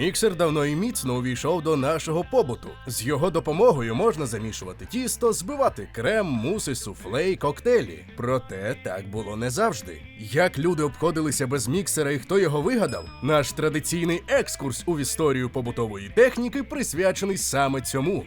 Міксер давно і міцно увійшов до нашого побуту. З його допомогою можна замішувати тісто, збивати крем, муси, суфле й коктейлі. Проте так було не завжди. Як люди обходилися без міксера і хто його вигадав? Наш традиційний екскурс у історію побутової техніки присвячений саме цьому.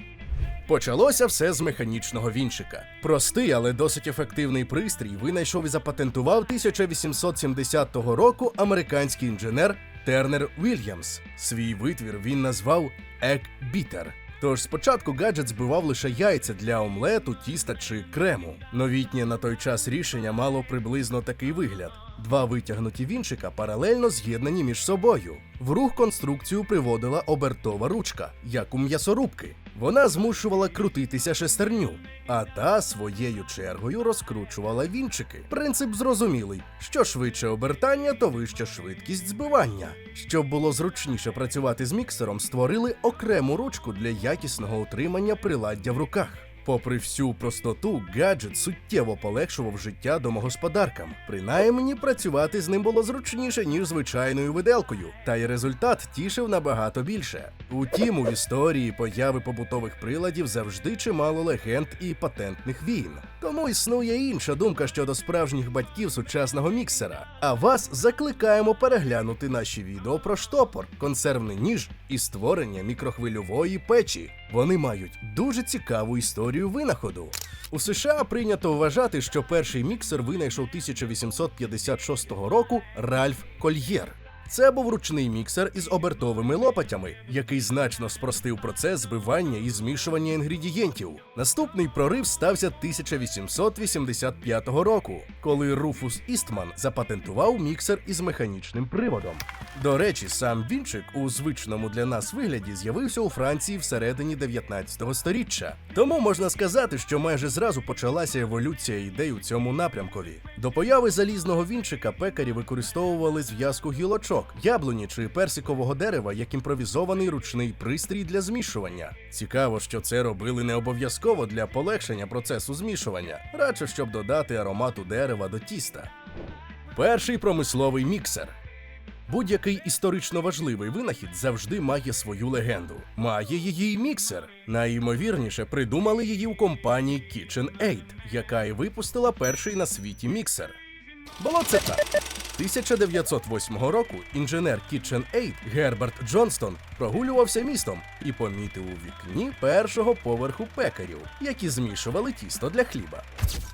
Почалося все з механічного вінчика. Простий, але досить ефективний пристрій винайшов і запатентував 1870 року американський інженер Тернер Вільямс. Свій витвір він назвав Egg Beater. Тож спочатку гаджет збивав лише яйця для омлету, тіста чи крему. Новітнє на той час рішення мало приблизно такий вигляд: два витягнуті вінчика паралельно з'єднані між собою. В рух конструкцію приводила обертова ручка, як у м'ясорубки. Вона змушувала крутитися шестерню, а та своєю чергою розкручувала вінчики. Принцип зрозумілий: що швидше обертання, то вища швидкість збивання. Щоб було зручніше працювати з міксером, створили окрему ручку для якісного утримання приладдя в руках. Попри всю простоту, гаджет суттєво полегшував життя домогосподаркам. Принаймні, працювати з ним було зручніше, ніж звичайною виделкою, та й результат тішив набагато більше. Утім, у історії появи побутових приладів завжди чимало легенд і патентних війн. Тому існує інша думка щодо справжніх батьків сучасного міксера. А вас закликаємо переглянути наші відео про штопор, консервний ніж і створення мікрохвильової печі. Вони мають дуже цікаву історію винаходу. У США прийнято вважати, що перший міксер винайшов 1856 року Ральф Кольєр. Це був ручний міксер із обертовими лопатями, який значно спростив процес збивання і змішування інгредієнтів. Наступний прорив стався 1885 року, коли Руфус Істман запатентував міксер із механічним приводом. До речі, сам вінчик у звичному для нас вигляді з'явився у Франції всередині 19 століття. Тому можна сказати, що майже зразу почалася еволюція ідей у цьому напрямкові. До появи залізного вінчика пекарі використовували зв'язку гілочок, яблуні чи персикового дерева як імпровізований ручний пристрій для змішування. Цікаво, що це робили не обов'язково для полегшення процесу змішування, радше щоб додати аромату дерева до тіста. Перший промисловий міксер. Будь-який історично важливий винахід завжди має свою легенду. Має її й міксер. Найімовірніше придумали її у компанії KitchenAid, яка і випустила перший на світі міксер. Було це так. 1908 року інженер KitchenAid Герберт Джонстон прогулювався містом і помітив у вікні першого поверху пекарів, які змішували тісто для хліба.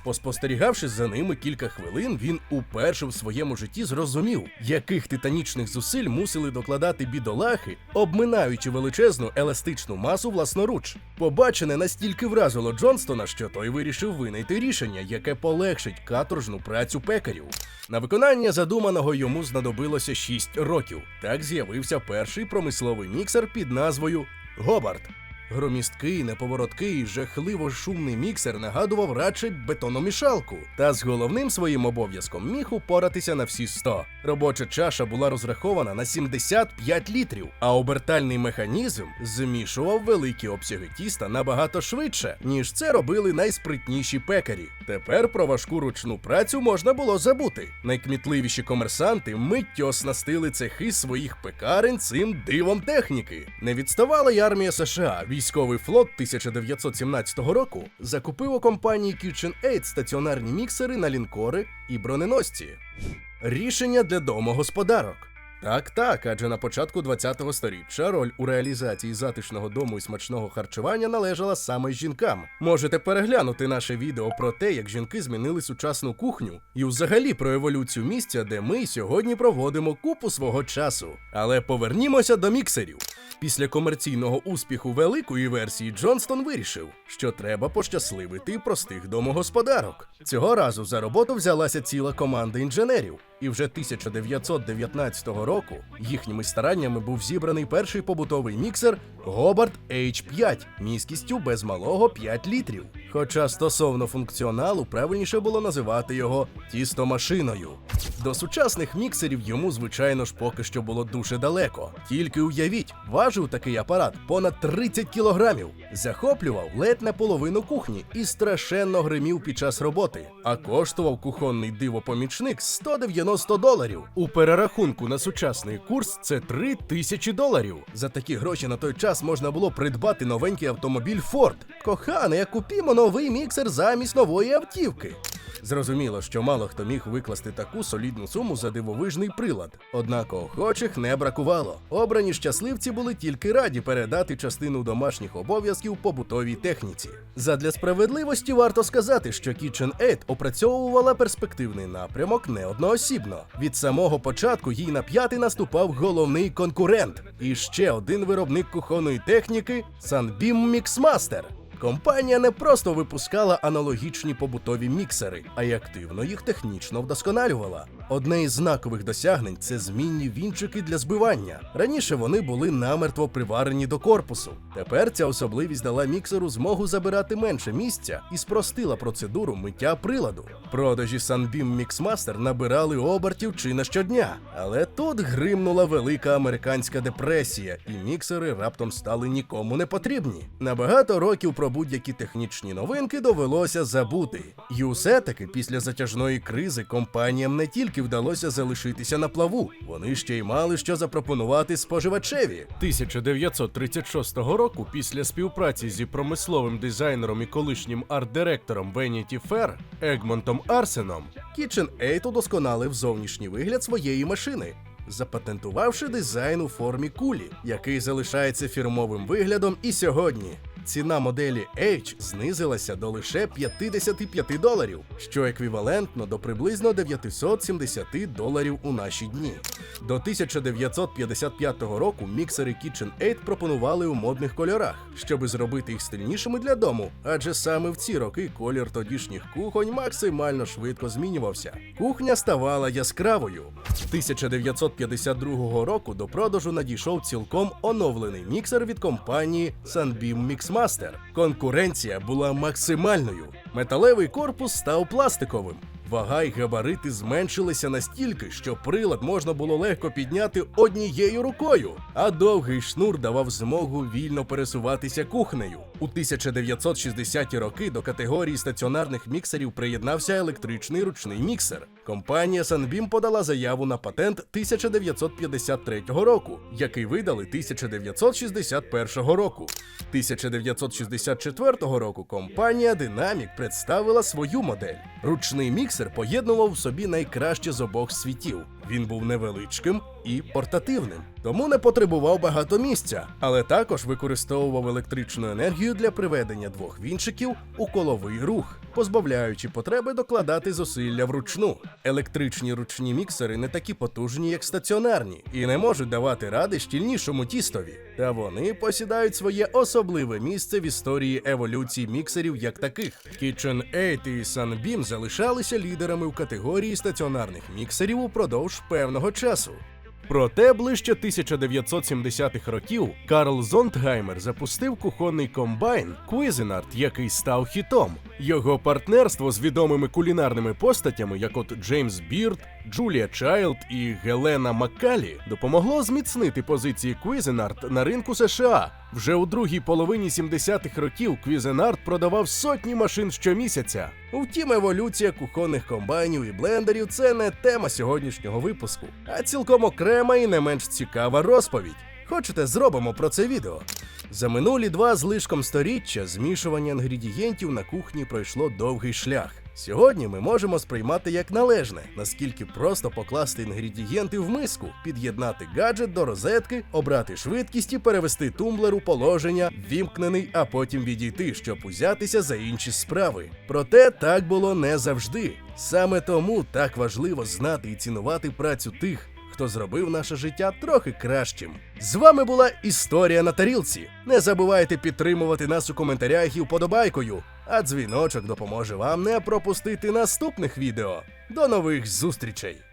Поспостерігавши за ними кілька хвилин, він уперше в своєму житті зрозумів, яких титанічних зусиль мусили докладати бідолахи, обминаючи величезну еластичну масу власноруч. Побачене настільки вразило Джонстона, що той вирішив винайти рішення, яке полегшить каторжну працю пекарів. На виконання задуманого йому знадобилося 6 років. Так з'явився перший промисловий міксер під назвою Гобарт. Громісткий, неповороткий, жахливо шумний міксер нагадував радше бетономішалку, та з головним своїм обов'язком міг упоратися на всі 100. Робоча чаша була розрахована на 75 літрів, а обертальний механізм змішував великі обсяги тіста набагато швидше, ніж це робили найспритніші пекарі. Тепер про важку ручну працю можна було забути. Найкмітливіші комерсанти миттю оснастили цехи своїх пекарень цим дивом техніки. Не відставала й армія США. Військовий флот 1917 року закупив у компанії KitchenAid стаціонарні міксери на лінкори і броненосці. Рішення для домогосподарок. Так, так, адже на початку 20-го сторіччя роль у реалізації затишного дому і смачного харчування належала саме жінкам. Можете переглянути наше відео про те, як жінки змінили сучасну кухню, і взагалі про еволюцію місця, де ми сьогодні проводимо купу свого часу. Але повернімося до міксерів. Після комерційного успіху великої версії Джонстон вирішив, що треба пощасливити простих домогосподарок. Цього разу за роботу взялася ціла команда інженерів, і вже 1919 року їхніми стараннями був зібраний перший побутовий міксер Гобарт H5 міськістю без малого 5 літрів. Хоча стосовно функціоналу правильніше було називати його тістомашиною. До сучасних міксерів йому, звичайно ж, поки що було дуже далеко. Тільки уявіть, важив такий апарат понад 30 кілограмів, захоплював ледь на половину кухні і страшенно гримів під час роботи, а коштував кухонний дивопомічник 190 доларів. У перерахунку на сучасний курс це 3 тисячі доларів. За такі гроші на той час можна було придбати новенький автомобіль Ford. Кохане, купімо новий міксер замість нової автівки. Зрозуміло, що мало хто міг викласти таку солідну суму за дивовижний прилад. Однак охочих не бракувало. Обрані щасливці були тільки раді передати частину домашніх обов'язків побутовій техніці. Задля справедливості варто сказати, що KitchenAid опрацьовувала перспективний напрямок неодноосібно. Від самого початку їй на п'ятий наступав головний конкурент і ще один виробник кухонної техніки Sunbeam Mixmaster. Компанія не просто випускала аналогічні побутові міксери, а й активно їх технічно вдосконалювала. Одне із знакових досягнень це змінні вінчики для збивання. Раніше вони були намертво приварені до корпусу. Тепер ця особливість дала міксеру змогу забирати менше місця і спростила процедуру миття приладу. Продажі Sunbeam Mixmaster набирали обертів чи не щодня. Але тут гримнула велика американська депресія, і міксери раптом стали нікому не потрібні. На багато років про будь-які технічні новинки довелося забути. І усе таки після затяжної кризи компаніям не тільки вдалося залишитися на плаву, вони ще й мали що запропонувати споживачеві. 1936 року, після співпраці зі промисловим дизайнером і колишнім арт-директором Vanity Fair Егмонтом Арсеном, KitchenAid удосконалив зовнішній вигляд своєї машини. Запатентувавши дизайн у формі кулі, який залишається фірмовим виглядом і сьогодні. Ціна моделі H знизилася до лише 55 доларів, що еквівалентно до приблизно 970 доларів у наші дні. До 1955 року міксери KitchenAid пропонували у модних кольорах, щоби зробити їх стильнішими для дому, адже саме в ці роки колір тодішніх кухонь максимально швидко змінювався. Кухня ставала яскравою. 1952 року до продажу надійшов цілком оновлений міксер від компанії Sunbeam Mixmaster. Конкуренція була максимальною. Металевий корпус став пластиковим. Вага й габарити зменшилися настільки, що прилад можна було легко підняти однією рукою, а довгий шнур давав змогу вільно пересуватися кухнею. У 1960-ті роки до категорії стаціонарних міксерів приєднався електричний ручний міксер. Компанія Sunbeam подала заяву на патент 1953 року, який видали 1961 року. 1964 року компанія Dynamic представила свою модель. Ручний міксер поєднував в собі найкраще з обох світів. Він був невеличким і портативним, тому не потребував багато місця, але також використовував електричну енергію для приведення двох вінчиків у коловий рух, позбавляючи потреби докладати зусилля вручну. Електричні ручні міксери не такі потужні, як стаціонарні, і не можуть давати ради щільнішому тістові. Та вони посідають своє особливе місце в історії еволюції міксерів як таких. KitchenAid і Sunbeam залишалися лідерами в категорії стаціонарних міксерів упродовж певного часу. Проте ближче 1970-х років Карл Зондгаймер запустив кухонний комбайн Cuisinart, який став хітом. Його партнерство з відомими кулінарними постатями, як от Джеймс Бірд, Джулія Чайлд і Гелена Маккалі, допомогло зміцнити позиції Cuisinart на ринку США. Вже у другій половині 70-х років Cuisinart продавав сотні машин щомісяця. Втім, еволюція кухонних комбайнів і блендерів це не тема сьогоднішнього випуску, а цілком окрема і не менш цікава розповідь. Хочете, зробимо про це відео. За минулі два з лишком сторіччя змішування інгредієнтів на кухні пройшло довгий шлях. Сьогодні ми можемо сприймати як належне, наскільки просто покласти інгредієнти в миску, під'єднати гаджет до розетки, обрати швидкість і перевести тумблер у положення, вімкнений, а потім відійти, щоб узятися за інші справи. Проте так було не завжди. Саме тому так важливо знати і цінувати працю тих, хто зробив наше життя трохи кращим. З вами була історія на тарілці. Не забувайте підтримувати нас у коментарях і вподобайкою, а дзвіночок допоможе вам не пропустити наступних відео. До нових зустрічей!